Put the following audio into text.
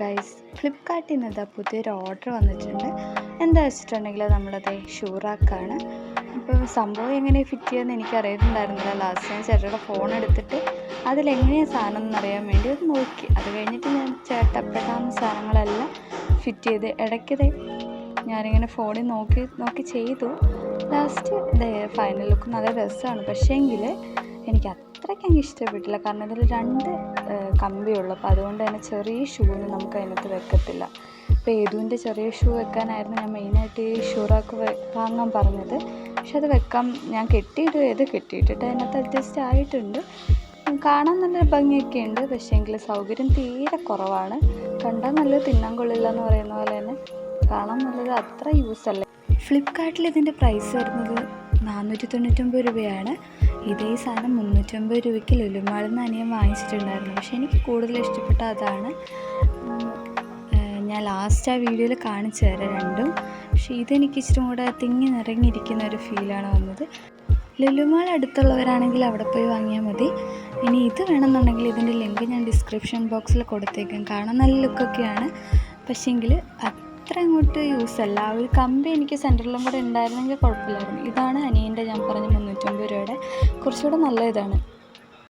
Guys ഫ്ലിപ്കാർട്ടിൽ നിന്ന് ഇതാ പുതിയൊരു ഓർഡർ വന്നിട്ടുണ്ട്. എന്താ വെച്ചിട്ടുണ്ടെങ്കിൽ നമ്മളത് ഷൂറാക്കാണ് അപ്പോൾ സംഭവം എങ്ങനെ ഫിറ്റ് ചെയ്യുമെന്ന് എനിക്ക് അറിയുന്നുണ്ടായിരുന്നില്ല ലാസ്റ്റ് ഞാൻ ചേട്ടയുടെ ഫോൺ എടുത്തിട്ട് അതിലെങ്ങനെയാണ് സാധനം എന്നറിയാൻ വേണ്ടി ഒന്ന് നോക്കി. അത് കഴിഞ്ഞിട്ട് ഞാൻ ചേട്ടപ്പെടാവുന്ന സാധനങ്ങളെല്ലാം ഫിറ്റ് ചെയ്ത് ഇടയ്ക്കത് ഞാനിങ്ങനെ ഫോണിൽ നോക്കി നോക്കി ചെയ്തു. ലാസ്റ്റ് ഫൈനൽ ലുക്ക് നല്ല രസമാണ്. പക്ഷേങ്കിൽ എനിക്ക് അത്രയ്ക്ക് അങ്ങ് ഇഷ്ടപ്പെട്ടില്ല. കാരണം ഇതിൽ രണ്ട് കമ്പിയുള്ളൂ അപ്പോൾ അതുകൊണ്ട് തന്നെ ചെറിയ ഷൂവിന് നമുക്ക് അതിനകത്ത് വെക്കത്തില്ല. അപ്പോൾ ഏതുവിന്റെ ചെറിയ ഷൂ വെക്കാനായിരുന്നു ഞാൻ മെയിനായിട്ട് ഈ ഷൂറാക്ക് വാങ്ങാൻ പറഞ്ഞത്. പക്ഷെ അത് വെക്കാം ഞാൻ കെട്ടിയിട്ട് ഏത് കെട്ടിയിട്ടിട്ട് അതിനകത്ത് അഡ്ജസ്റ്റ് ആയിട്ടുണ്ട്. കാണാൻ നല്ല ഭംഗിയൊക്കെ ഉണ്ട്. പക്ഷേ എങ്കിൽ സൗകര്യം തീരെ കുറവാണ്. കണ്ടാൽ നല്ലത് തിന്നാൻ കൊള്ളില്ല എന്ന് പറയുന്ന പോലെ തന്നെ. കാണാൻ നല്ലത് അത്ര യൂസ് അല്ല. ഫ്ലിപ്കാർട്ടിൽ ഇതിന്റെ പ്രൈസ് വരുന്നത് നാനൂറ്റി തൊണ്ണൂറ്റൊമ്പത് രൂപയാണ്. ഇതേ സാധനം മുന്നൂറ്റമ്പത് രൂപയ്ക്ക് ലുലുമാളിൽ നിന്ന് അനിയൻ വാങ്ങിച്ചിട്ടുണ്ടായിരുന്നു. പക്ഷേ എനിക്ക് കൂടുതൽ ഇഷ്ടപ്പെട്ട അതാണ്. ഞാൻ ലാസ്റ്റ് ആ വീഡിയോയിൽ കാണിച്ചു തരാം രണ്ടും. പക്ഷേ ഇതെനിക്ക് ഇച്ചിരി കൂടെ തിങ്ങി നിറങ്ങിയിരിക്കുന്ന ഒരു ഫീലാണ് വന്നത്. ലുലുമാൾ അടുത്തുള്ളവരാണെങ്കിൽ അവിടെ പോയി വാങ്ങിയാൽ മതി. ഇനി ഇത് വേണമെന്നുണ്ടെങ്കിൽ ഇതിന്റെ ലിങ്ക് ഞാൻ ഡിസ്ക്രിപ്ഷൻ ബോക്സിൽ കൊടുത്തേക്കാം. കാണാൻ നല്ല ലുക്കൊക്കെയാണ് പക്ഷേങ്കിൽ അത്ര അങ്ങോട്ട് യൂസ് അല്ല. ആ ഒരു കമ്പി എനിക്ക് സെന്ററിലും കൂടെ ഉണ്ടായിരുന്നെങ്കിൽ കുഴപ്പമില്ലായിരുന്നു. ഇതാണ് അനിയന്റെ ഞാൻ പറഞ്ഞ മുന്നൂറ്റമ്പത് രൂപയുടെ കുറച്ചുകൂടെ നല്ല ഇതാണ്.